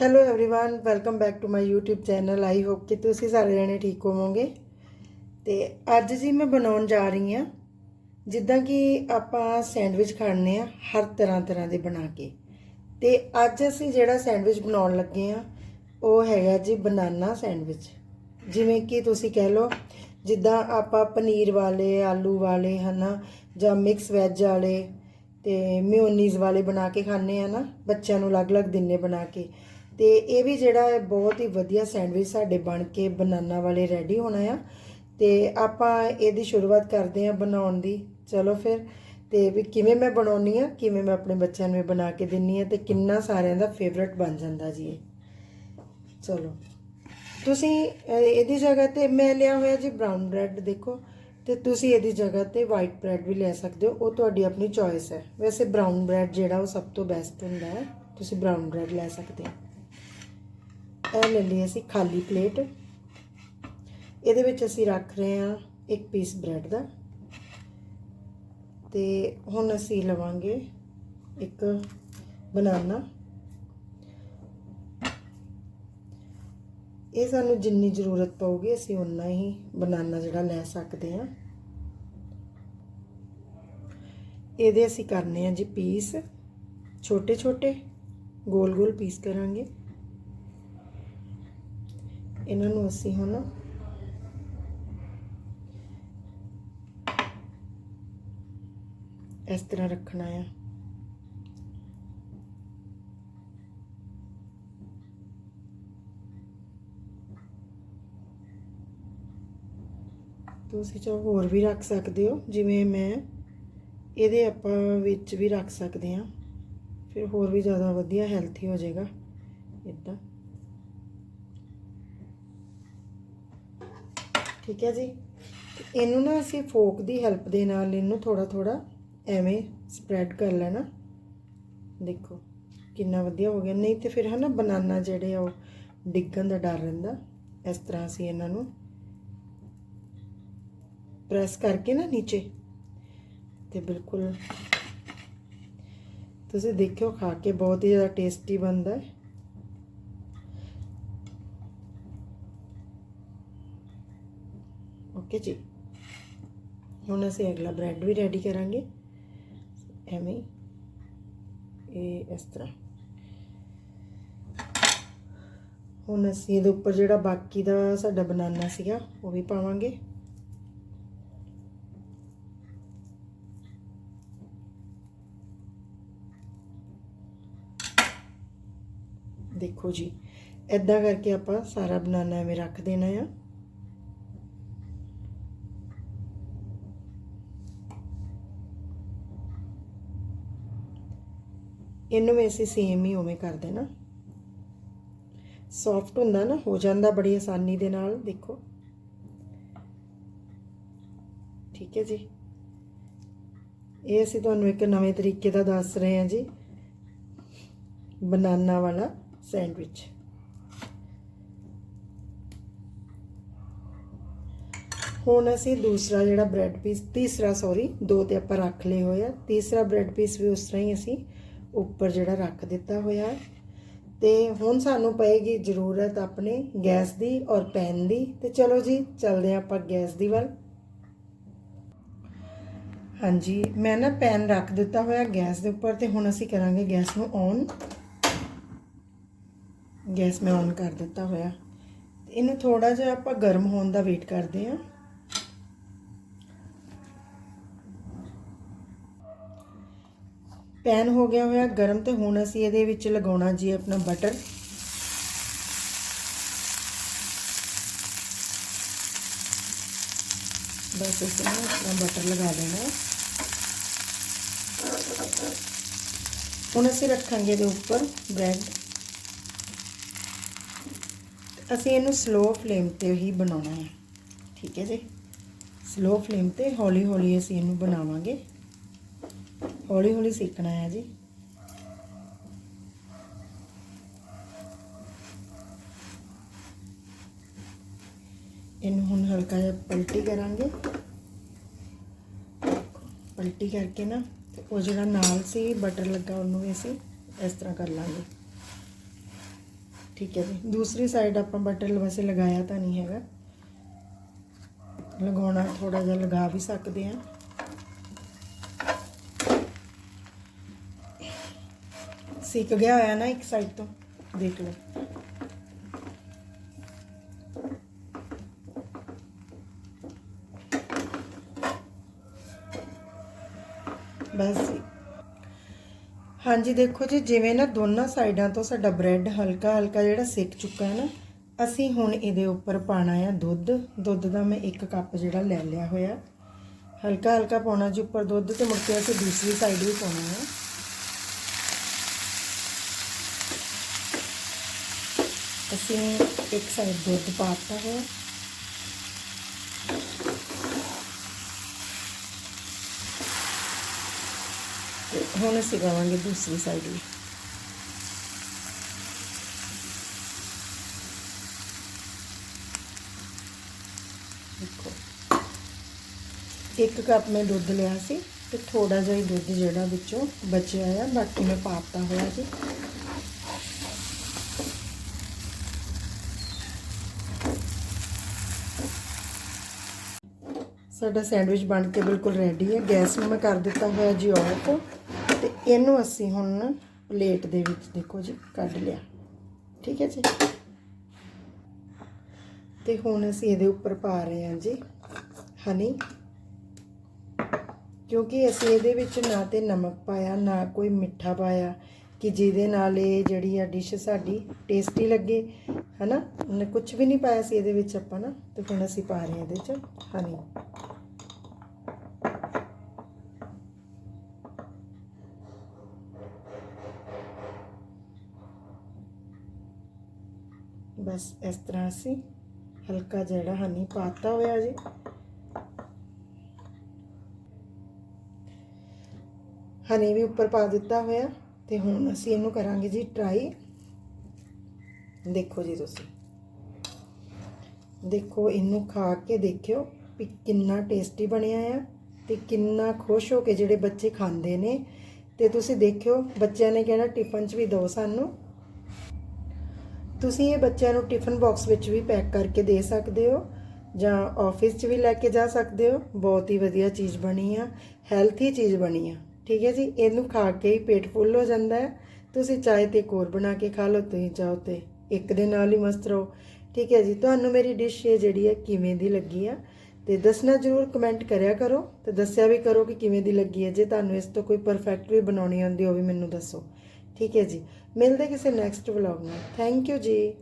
hello everyone welcome back to my YouTube channel I hope ਕਿ ਤੁਸੀਂ ਸਾਰੇ ਜਣੇ ਠੀਕ ਹੋਵੋਗੇ ਤੇ ਅੱਜ ਜੀ ਮੈਂ ਬਣਾਉਣ ਜਾ ਰਹੀ ਹਾਂ ਜਿੱਦਾਂ ਕਿ ਆਪਾਂ ਸੈਂਡਵਿਚ ਖਾਣੇ ਆ ਹਰ ਤਰ੍ਹਾਂ ਤਰ੍ਹਾਂ ਦੇ ਬਣਾ ਕੇ ਤੇ ਅੱਜ ਅਸੀਂ ਜਿਹੜਾ ਸੈਂਡਵਿਚ ਬਣਾਉਣ ਲੱਗੇ ਆ ਉਹ ਹੈਗਾ ਜੀ ਬਨਾਨਾ ਸੈਂਡਵਿਚ ਜਿਵੇਂ ਕਿ ਤੁਸੀਂ ਕਹਿ ਲਓ ਜਿੱਦਾਂ ਆਪਾਂ ਪਨੀਰ ਵਾਲੇ ਆਲੂ ਵਾਲੇ ਹਨਾ ਜਾਂ ਮਿਕਸ ਵੈਜ ਵਾਲੇ ਤੇ ਮਿਓਨੀਜ਼ ਵਾਲੇ ਬਣਾ ਕੇ ਖਾਣੇ ਆ ਨਾ ਬੱਚਿਆਂ ਨੂੰ ਅਲੱਗ-ਅਲੱਗ ਦਿਨੇ ਬਣਾ ਕੇ ਤੇ ਇਹ ਵੀ ਜਿਹੜਾ ਹੈ ਬਹੁਤ ਹੀ ਵਧੀਆ ਸੈਂਡਵਿਚ ਸਾਡੇ ਬਣ ਕੇ ਬਨਾਨਾ ਵਾਲੇ ਰੈਡੀ ਹੋਣਾ ਆ। ਤੇ ਆਪਾਂ ਇਹਦੀ ਸ਼ੁਰੂਆਤ ਕਰਦੇ ਹਾਂ ਬਣਾਉਣ ਦੀ। ਚਲੋ ਫਿਰ, ਤੇ ਵੀ ਕਿਵੇਂ ਮੈਂ ਬਣਾਉਣੀ ਆ, ਕਿਵੇਂ ਮੈਂ ਆਪਣੇ ਬੱਚਿਆਂ ਨੂੰ ਇਹ ਬਣਾ ਕੇ ਦਿੰਨੀ ਆ ਤੇ ਕਿੰਨਾ ਸਾਰਿਆਂ ਦਾ ਫੇਵਰਟ ਬਣ ਜਾਂਦਾ ਜੀ ਇਹ। ਚਲੋ। ਤੁਸੀਂ ਇਹਦੀ ਜਗ੍ਹਾ ਤੇ ਮੈਂ ਲਿਆ ਹੋਇਆ ਜੀ ਬ੍ਰਾਊਨ ਬ੍ਰੈਡ ਦੇਖੋ, ਤੇ ਤੁਸੀਂ ਇਹਦੀ ਜਗ੍ਹਾ ਤੇ ਵਾਈਟ ਬ੍ਰੈਡ ਵੀ ਲੈ ਸਕਦੇ ਹੋ। ਉਹ ਤੁਹਾਡੀ ਆਪਣੀ ਚੋਇਸ ਹੈ। ਵੈਸੇ ਬ੍ਰਾਊਨ ਬ੍ਰੈਡ ਜਿਹੜਾ ਉਹ ਸਭ ਤੋਂ ਬੈਸਟ ਹੁੰਦਾ ਹੈ। ਤੁਸੀਂ ਬ੍ਰਾਊਨ ਬ੍ਰੈਡ ਲੈ ਸਕਦੇ ਹੋ। ਇਹ ਲੈ ਲਈ ਅਸੀਂ ਖਾਲੀ ਪਲੇਟ। ਇਹਦੇ ਵਿੱਚ ਅਸੀਂ ਰੱਖ ਰਹੇ ਹਾਂ ਇੱਕ ਪੀਸ ਬ੍ਰੈਡ ਦਾ। ਤੇ ਹੁਣ ਅਸੀਂ ਲਵਾਂਗੇ ਇੱਕ ਬਨਾਨਾ। ਇਹ ਸਾਨੂੰ ਜਿੰਨੀ ਜ਼ਰੂਰਤ ਪਊਗੀ ਅਸੀਂ ਉਨਾ ਹੀ ਬਨਾਨਾ ਜਿਹੜਾ ਲੈ ਸਕਦੇ ਹਾਂ। ਇਹਦੇ ਅਸੀਂ ਕਰਨੇ ਆ ਜੀ ਪੀਸ ਛੋਟੇ ਛੋਟੇ ਗੋਲ ਗੋਲ ਪੀਸ ਕਰਾਂਗੇ। ਇਹਨਾਂ ਨੂੰ ਅਸੀਂ ਹੁਣ ਇਸ ਤਰ੍ਹਾਂ ਰੱਖਣਾ ਆ। ਤੁਸੀਂ ਚਾਹੋ ਹੋਰ ਵੀ ਰੱਖ ਸਕਦੇ ਹੋ, ਜਿਵੇਂ ਮੈਂ ਇਹਦੇ ਆਪਾਂ ਵਿੱਚ ਵੀ ਰੱਖ ਸਕਦੇ ਹਾਂ। ਫਿਰ ਹੋਰ ਵੀ ਜ਼ਿਆਦਾ ਵਧੀਆ ਹੈਲਥੀ ਹੋ ਜਾਏਗਾ। ਇਦਾਂ ਠੀਕ ਹੈ ਜੀ। ਇਹਨੂੰ ਨਾ ਅਸੀਂ ਫੋਕ ਦੀ ਹੈਲਪ ਦੇ ਨਾਲ ਇਹਨੂੰ ਥੋੜਾ ਥੋੜਾ ਐਵੇਂ ਸਪਰੈਡ ਕਰ ਲੈਣਾ। ਦੇਖੋ, ਕਿੰਨਾ ਵਧੀਆ ਹੋ ਗਿਆ। ਨਹੀਂ ਤੇ ਫਿਰ ਹਨਾ ਬਨਾਨਾ ਜਿਹੜੇ ਆ ਉਹ ਡਿੱਗਣ ਦਾ ਡਰ ਰਹਿੰਦਾ। ਇਸ ਤਰ੍ਹਾਂ ਅਸੀਂ ਇਹਨਾਂ ਨੂੰ ਪ੍ਰੈਸ ਕਰਕੇ ਨਾ ਨੀਚੇ। ਤੇ ਬਿਲਕੁਲ ਤੁਸੀਂ ਦੇਖਿਓ, ਖਾ ਕੇ ਬਹੁਤ ਹੀ ਜ਼ਿਆਦਾ ਟੇਸਟੀ ਬਣਦਾ ਹੈ। ਓਕੇ ਜੀ। ਹੁਣ ਅਸੀਂ ਅਗਲਾ ਬ੍ਰੈਡ ਵੀ ਰੈਡੀ ਕਰਾਂਗੇ। ਐਵੇਂ ਇਹ ਇਸ ਤਰ੍ਹਾਂ। ਹੁਣ ਅਸੀਂ ਇਹਦੇ ਉੱਪਰ ਜਿਹੜਾ ਬਾਕੀ ਦਾ ਸਾਡਾ ਬਨਾਨਾ ਸੀਗਾ, ਉਹ ਵੀ ਪਾਵਾਂਗੇ। ਦੇਖੋ ਜੀ ਇਦਾਂ ਕਰਕੇ ਆਪਾਂ ਸਾਰਾ ਬਨਾਨਾ ਐਵੇਂ ਰੱਖ ਦੇਣਾ ਆ। ਇਹਨੂੰ ਵੀ ਅਸੀਂ ਸੇਮ ਹੀ ਉਵੇਂ ਕਰ ਦੇਣਾ ਸੌਫਟ ਹੁੰਦਾ ਨਾ, ਹੋ ਜਾਂਦਾ ਬੜੀ ਆਸਾਨੀ ਦੇ ਨਾਲ, ਦੇਖੋ। ਠੀਕ ਹੈ ਜੀ। ਇਹ ਅਸੀਂ ਤੁਹਾਨੂੰ ਇੱਕ ਨਵੇਂ ਤਰੀਕੇ ਦਾ ਦੱਸ ਰਹੇ ਹਾਂ ਜੀ। ਬਨਾਨਾ ਵਾਲਾ ਸੈਂਡਵਿਚ। ਹੁਣ ਅਸੀਂ ਦੂਸਰਾ ਜਿਹੜਾ ਬ੍ਰੈਡ ਪੀਸ, ਤੀਸਰਾ ਸੌਰੀ ਦੋ ਤੇ ਆਪਾਂ ਰੱਖ ਲਏ ਹੋਏ ਆ। ਤੀਸਰਾ ਬ੍ਰੈਡ ਪੀਸ ਵੀ ਉਸ ਤਰ੍ਹਾਂ ਹੀ ਅਸੀਂ ਉੱਪਰ ਜਿਹੜਾ ਰੱਖ ਦਿੱਤਾ ਹੋਇਆ ਹੈ। ਤੇ ਹੁਣ ਸਾਨੂੰ ਪਏਗੀ ਜ਼ਰੂਰਤ ਆਪਣੇ ਗੈਸ ਦੀ ਔਰ ਪੈਨ ਦੀ। ਤੇ ਚਲੋ ਜੀ, ਚੱਲਦੇ ਹਾਂ ਆਪਾਂ ਗੈਸ ਦੀ ਵੱਲ। ਹਾਂਜੀ, ਮੈਂ ਨਾ ਪੈਨ ਰੱਖ ਦਿੱਤਾ ਹੋਇਆ ਗੈਸ ਦੇ ਉੱਪਰ ਤੇ ਹੁਣ ਅਸੀਂ ਕਰਾਂਗੇ ਗੈਸ ਨੂੰ ਔਨ। ਗੈਸ ਮੈਂ ਔਨ ਕਰ ਦਿੱਤਾ ਹੋਇਆ। ਤੇ ਇਹਨੂੰ ਥੋੜਾ ਜਿਹਾ ਆਪਾਂ ਗਰਮ ਹੋਣ ਦਾ ਵੇਟ ਕਰਦੇ ਹਾਂ। ਪੈਨ ਹੋ ਗਿਆ ਹੋਇਆ, ਗਰਮ ਤੇ ਹੁਣ ਅਸੀਂ ਇਹਦੇ ਵਿੱਚ ਲਗਾਉਣਾ ਜੀ ਆਪਣਾ ਬਟਰ। ਬਸ ਇਸ ਨੂੰ ਆਪਣਾ ਬਟਰ ਲਗਾ ਦੇਣਾ ਹੁਣ ਅਸੀਂ ਰੱਖਾਂਗੇ ਇਹਦੇ ਉੱਪਰ ਬ੍ਰੈਡ। ਅਸੀਂ ਇਹਨੂੰ ਸਲੋ ਫਲੇਮ ਤੇ ਹੀ ਬਣਾਉਣਾ ਹੈ। ਠੀਕ ਹੈ ਜੀ? ਸਲੋ ਫਲੇਮ ਤੇ ਹੌਲੀ ਹੌਲੀ ਅਸੀਂ ਇਹਨੂੰ ਬਣਾਵਾਂਗੇ। ਹੌਲੀ ਹੌਲੀ ਸਿੱਖਣਾ ਹੈ ਜੀ। ਇਹਨੂੰ ਹੁਣ ਹਲਕਾ ਜਿਹਾ ਪਲਟੀ ਕਰਾਂਗੇ। ਪਲਟੀ ਕਰਕੇ ਨਾ ਤੇ ਉਹ ਜਿਹੜਾ ਨਾਲ ਸੀ, ਬਟਰ ਲੱਗਾ ਉਹਨੂੰ ਵੀ ਅਸੀਂ ਇਸ ਤਰ੍ਹਾਂ ਕਰ ਲਾਂਗੇ। ਠੀਕ ਹੈ ਜੀ। ਦੂਸਰੀ ਸਾਈਡ ਆਪਾਂ ਬਟਰ ਵੈਸੇ ਲਗਾਇਆ ਤਾਂ ਨਹੀਂ ਹੈਗਾ। ਲਗਾਉਣਾ ਥੋੜਾ ਜਿਹਾ ਲਗਾ ਵੀ ਸਕਦੇ ਆ ਸਿੱਕ ਗਿਆ ਹੋਇਆ ਨਾ ਇੱਕ ਸਾਈਡ ਤੋਂ, ਦੇਖ ਲਓ। ਬਸ ਹਾਂਜੀ, ਦੇਖੋ ਜੀ, ਜਿਵੇਂ ਨਾ ਦੋਨਾਂ ਸਾਈਡਾਂ ਤੋਂ ਸਾਡਾ ਬ੍ਰੈਡ ਹਲਕਾ ਹਲਕਾ ਜਿਹੜਾ ਸਿੱਕ ਚੁੱਕਾ ਹੈ ਨਾ, ਅਸੀਂ ਹੁਣ ਇਹਦੇ ਉੱਪਰ ਪਾਣਾ ਆ ਦੁੱਧ। ਦੁੱਧ ਦਾ ਮੈਂ 1 ਕੱਪ ਜਿਹੜਾ ਲੈ ਲਿਆ ਹੋਇਆ। ਹਲਕਾ ਹਲਕਾ ਪਾਉਣਾ ਜੀ, ਉੱਪਰ ਦੁੱਧ ਤੇ ਮੁੜ ਕੇ ਅਸੀਂ ਦੂਸਰੀ ਸਾਈਡ ਵੀ ਪਾਉਣਾ ਹੈ ਅਸੀਂ ਇੱਕ ਸਾਈਡ ਦੁੱਧ ਪਾਤਾ ਹੈ। ਤੇ ਹੁਣ ਅਸੀਂ ਪਾਵਾਂਗੇ ਦੂਸਰੀ ਸਾਈਡ ਵੀ। ਦੇਖੋ, ਇੱਕ ਕੱਪ ਮੈਂ ਦੁੱਧ ਲਿਆ ਸੀ ਤੇ ਥੋੜਾ ਜਿਹਾ ਹੀ ਦੁੱਧ ਜਿਹੜਾ ਵਿੱਚੋਂ ਬਚਿਆ ਆ, ਬਾਕੀ ਮੈਂ ਪਾਤਾ ਹੋਇਆ ਜੀ। ਸਾਡਾ ਸੈਂਡਵਿਚ ਬਣ ਕੇ ਬਿਲਕੁਲ ਰੈਡੀ ਹੈ। ਗੈਸ ਨੂੰ ਮੈਂ ਕਰ ਦਿੱਤਾ ਹੋਇਆ ਜੀ ਆਫ ਤੇ ਇਹਨੂੰ ਅਸੀਂ ਹੁਣ ਪਲੇਟ ਦੇ ਵਿੱਚ ਦੇਖੋ ਜੀ, ਕੱਢ ਲਿਆ। ਠੀਕ ਹੈ ਜੀ? ਤੇ ਹੁਣ ਅਸੀਂ ਇਹਦੇ ਉੱਪਰ ਪਾ ਰਹੇ ਹਾਂ ਜੀ ਹਨੀ ਕਿਉਂਕਿ ਅਸੀਂ ਇਹਦੇ ਵਿੱਚ ਨਾ ਤੇ ਨਮਕ ਪਾਇਆ, ਨਾ ਕੋਈ ਮਿੱਠਾ ਪਾਇਆ, ਕਿ ਜਿਹਦੇ ਨਾਲ ਇਹ ਜਿਹੜੀ ਆ ਡਿਸ਼ ਸਾਡੀ ਟੇਸਟੀ ਲੱਗੇ। ਹਨਾ? ਕੁਝ ਵੀ ਨਹੀਂ ਪਾਇਆ ਸੀ ਇਹਦੇ ਵਿੱਚ ਆਪਾਂ ਨਾ, ਤੇ ਹੁਣ ਅਸੀਂ ਪਾ ਰਹੇ ਹਾਂ ਇਹਦੇ ਚ ਹਨੀ ਬਸ ਇਸ ਤਰ੍ਹਾਂ ਅਸੀਂ ਹਲਕਾ ਜਿਹੜਾ ਹਨੀ ਪਾਤਾ ਹੋਇਆ ਜੀ। ਹਨੀ ਵੀ ਉੱਪਰ ਪਾ ਦਿੱਤਾ ਹੋਇਆ, ਤੇ ਹੁਣ ਅਸੀਂ ਇਹਨੂੰ ਕਰਾਂਗੇ ਜੀ ਟਰਾਈ ਦੇਖੋ ਜੀ ਤੁਸੀਂ। ਦੇਖੋ, ਇਹਨੂੰ ਖਾ ਕੇ ਦੇਖਿਓ ਵੀ ਕਿੰਨਾ ਟੇਸਟੀ ਬਣਿਆ ਆ ਤੇ ਕਿੰਨਾ ਖੁਸ਼ ਹੋ ਕੇ ਜਿਹੜੇ ਬੱਚੇ ਖਾਂਦੇ ਨੇ। ਤੇ ਤੁਸੀਂ ਦੇਖਿਓ, ਬੱਚਿਆਂ ਨੇ ਕਹਿਣਾ ਟਿਫਨ 'ਚ ਵੀ ਦਿਓ ਸਾਨੂੰ। ਤੁਸੀਂ ਇਹ ਬੱਚਿਆਂ ਨੂੰ ਟਿਫਨ ਬਾਕਸ ਵਿੱਚ ਵੀ ਪੈਕ ਕਰਕੇ ਦੇ ਸਕਦੇ ਹੋ ਜਾਂ ਆਫਿਸ 'ਚ ਵੀ ਲੈ ਕੇ ਜਾ ਸਕਦੇ ਹੋ। ਬਹੁਤ ਹੀ ਵਧੀਆ ਚੀਜ਼ ਬਣੀ ਆ ਹੈਲਥੀ ਚੀਜ਼ ਬਣੀ ਆ। ਠੀਕ ਹੈ ਜੀ, ਇਹਨੂੰ ਖਾ ਕੇ ਹੀ ਪੇਟ ਫੁੱਲ ਹੋ ਜਾਂਦਾ ਹੈ। ਤੁਸੀਂ ਚਾਹੇ ਤੇ ਕੋਰ ਬਣਾ ਕੇ ਖਾ ਲਓ, ਤੁਸੀਂ ਚਾਹੋ ਤੇ। ਇੱਕ ਦੇ ਨਾਲ ਹੀ ਮਸਤ ਰਹੋ। ਠੀਕ ਹੈ ਜੀ, ਤੁਹਾਨੂੰ ਮੇਰੀ ਡਿਸ਼ ਇਹ ਜਿਹੜੀ ਹੈ ਕਿਵੇਂ ਦੀ ਲੱਗੀ ਆ? ਤੇ ਦੱਸਣਾ ਜ਼ਰੂਰ ਕਮੈਂਟ ਕਰਿਆ ਕਰੋ ਤੇ ਦੱਸਿਆ ਵੀ ਕਰੋ ਕਿ ਕਿਵੇਂ ਦੀ ਲੱਗੀ ਹੈ। ਜੇ ਤੁਹਾਨੂੰ ਇਸ ਤੋਂ ਕੋਈ ਪਰਫੈਕਟ ਵੀ ਬਣਾਉਣੀ ਆਉਂਦੀ ਉਹ ਵੀ ਮੈਨੂੰ ਦੱਸੋ। ਠੀਕ ਹੈ ਜੀ, ਮਿਲਦੇ ਕਿਸੇ ਨੈਕਸਟ ਵਲੌਗ ਨਾਲ। ਥੈਂਕ ਯੂ ਜੀ।